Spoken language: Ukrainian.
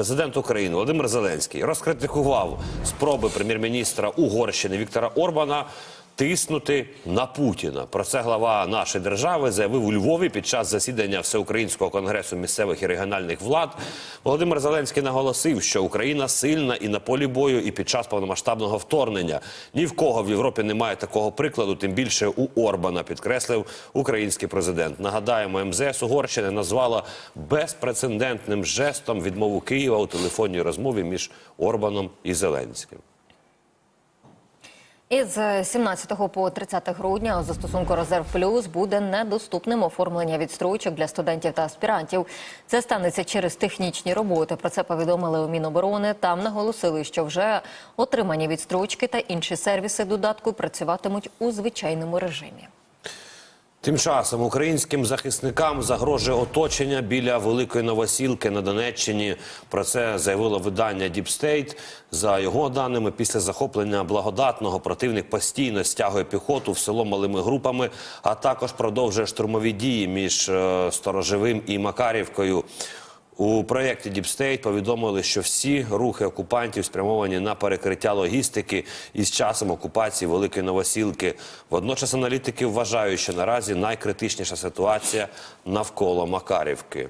президент України Володимир Зеленський розкритикував спроби прем'єр-міністра Угорщини Віктора Орбана тиснути на Путіна. Про це глава нашої держави заявив у Львові під час засідання Всеукраїнського конгресу місцевих і регіональних влад. Володимир Зеленський наголосив, що Україна сильна і на полі бою, і під час повномасштабного вторгнення. Ні в кого в Європі немає такого прикладу, тим більше у Орбана, підкреслив український президент. Нагадаємо, МЗС Угорщини назвала безпрецедентним жестом відмову Києва у телефонній розмові між Орбаном і Зеленським. Із 17 по 30 грудня у застосунку Резерв Плюс буде недоступним оформлення відстрочок для студентів та аспірантів. Це станеться через технічні роботи. Про це повідомили у Міноборони. Там наголосили, що вже отримані відстрочки та інші сервіси додатку працюватимуть у звичайному режимі. Тим часом українським захисникам загрожує оточення біля великої новосілки на Донеччині. Про це заявило видання Deep State. За його даними, після захоплення благодатного противник постійно стягує піхоту в село малими групами, а також продовжує штурмові дії між е, Сторожевим і Макарівкою. У проєкті State повідомили, що всі рухи окупантів спрямовані на перекриття логістики із часом окупації Великої Новосілки. Водночас аналітики вважають, що наразі найкритичніша ситуація навколо Макарівки.